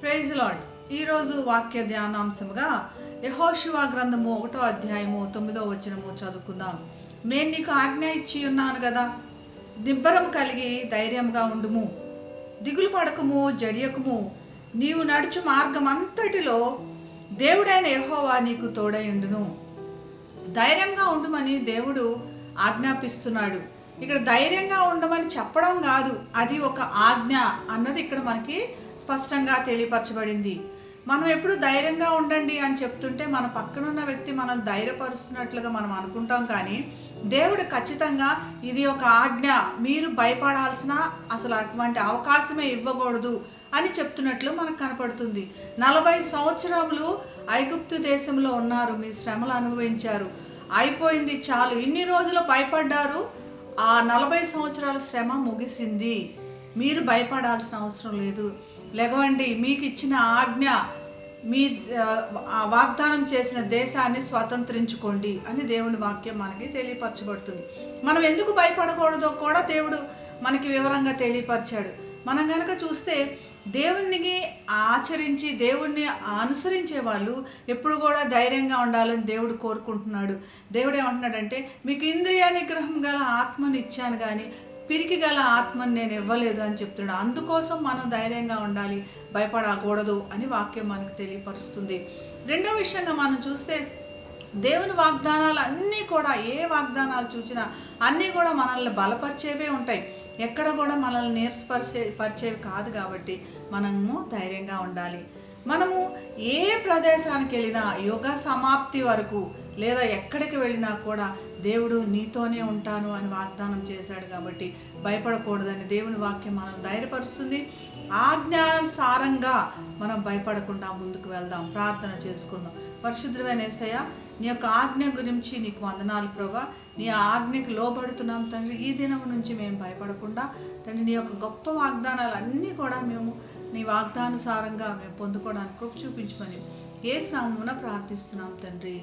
Praise lord ఈరోజు వాక్య ధ్యానాంశముగా యహోశివా గ్రంథము ఒకటో అధ్యాయము తొమ్మిదో వచనము చదువుకుందాం. నేను నీకు ఆజ్ఞ ఇచ్చి ఉన్నాను కదా నిబ్బరం కలిగి ధైర్యంగా ఉండుము. దిగులు పడకము జడియకము. నీవు నడుచు మార్గం అంతటిలో దేవుడైన యహోవా నీకు తోడై ఉండును ధైర్యంగా ఉండమని దేవుడు ఆజ్ఞాపిస్తున్నాడు. ఇక్కడ ధైర్యంగా ఉండమని చెప్పడం కాదు అది ఒక ఆజ్ఞ అన్నది ఇక్కడ మనకి స్పష్టంగా తెలియపరచబడింది. మనం ఎప్పుడు ధైర్యంగా ఉండండి అని చెప్తుంటే మన పక్కనున్న వ్యక్తి మనల్ని ధైర్యపరుస్తున్నట్లుగా మనం అనుకుంటాం కానీ దేవుడు ఖచ్చితంగా ఇది ఒక ఆజ్ఞ. మీరు భయపడాల్సిన అసలు అటువంటి అవకాశమే ఇవ్వకూడదు అని చెప్తున్నట్లు మనకు కనపడుతుంది. నలభై సంవత్సరములు ఐగుప్తు దేశంలో ఉన్నారు. మీ శ్రమలు అనుభవించారు. అయిపోయింది చాలు. ఇన్ని రోజులు భయపడ్డారు. ఆ నలభై సంవత్సరాల శ్రమ ముగిసింది. మీరు భయపడాల్సిన అవసరం లేదు. లేవండి మీకు ఇచ్చిన ఆజ్ఞ మీ ఆ వాగ్దానం చేసిన దేశాన్ని స్వతంత్రించుకోండి అని దేవుని వాక్యం మనకి తెలియపరచబడుతుంది. మనం ఎందుకు భయపడకూడదో కూడా దేవుడు మనకి వివరంగా తెలియపరిచాడు. మనం కనుక చూస్తే దేవుణ్ణి ఆచరించి దేవుణ్ణి అనుసరించే వాళ్ళు ఎప్పుడు కూడా ధైర్యంగా ఉండాలని దేవుడు కోరుకుంటున్నాడు. దేవుడు ఏమంటున్నాడంటే మీకు ఇంద్రియ నిగ్రహం గల ఆత్మను ఇచ్చాను కానీ పిరికి గల ఆత్మను నేను ఇవ్వలేదు అని చెప్తున్నాడు. అందుకోసం మనం ధైర్యంగా ఉండాలి భయపడకూడదు అని వాక్యం మనకు తెలియపరుస్తుంది. రెండో విషయంగా మనం చూస్తే దేవుని వాగ్దానాలు అన్నీ కూడా ఏ వాగ్దానాలు చూసినా అన్నీ కూడా మనల్ని బలపరిచేవే ఉంటాయి. ఎక్కడ కూడా మనల్ని నేర్స్పరిచే పరిచేవి కాదు కాబట్టి మనము ధైర్యంగా ఉండాలి. మనము ఏ ప్రదేశానికి వెళ్ళినా యుగ సమాప్తి వరకు లేదా ఎక్కడికి వెళ్ళినా కూడా దేవుడు నీతోనే ఉంటాను అని వాగ్దానం చేశాడు కాబట్టి భయపడకూడదని దేవుని వాక్యం మనల్ని ధైర్యపరుస్తుంది. ఆజ్ఞానుసారంగా మనం భయపడకుండా ముందుకు వెళ్దాం. ప్రార్థన చేసుకుందాం. పరిశుద్ధమైన ఏసయ్య నీ యొక్క ఆజ్ఞ గురించి నీకు వందనాలు ప్రభా. నీ ఆజ్ఞకి లోబడుతున్నాం తండ్రి. ఈ దినం నుంచి మేము భయపడకుండా తండ్రి నీ యొక్క గొప్ప వాగ్దానాలు అన్నీ కూడా మేము నీ వాగ్దానుసారంగా మేము పొందుకోవడానికి చూపించమని ఏ స్నామమున ప్రార్థిస్తున్నాం తండ్రి.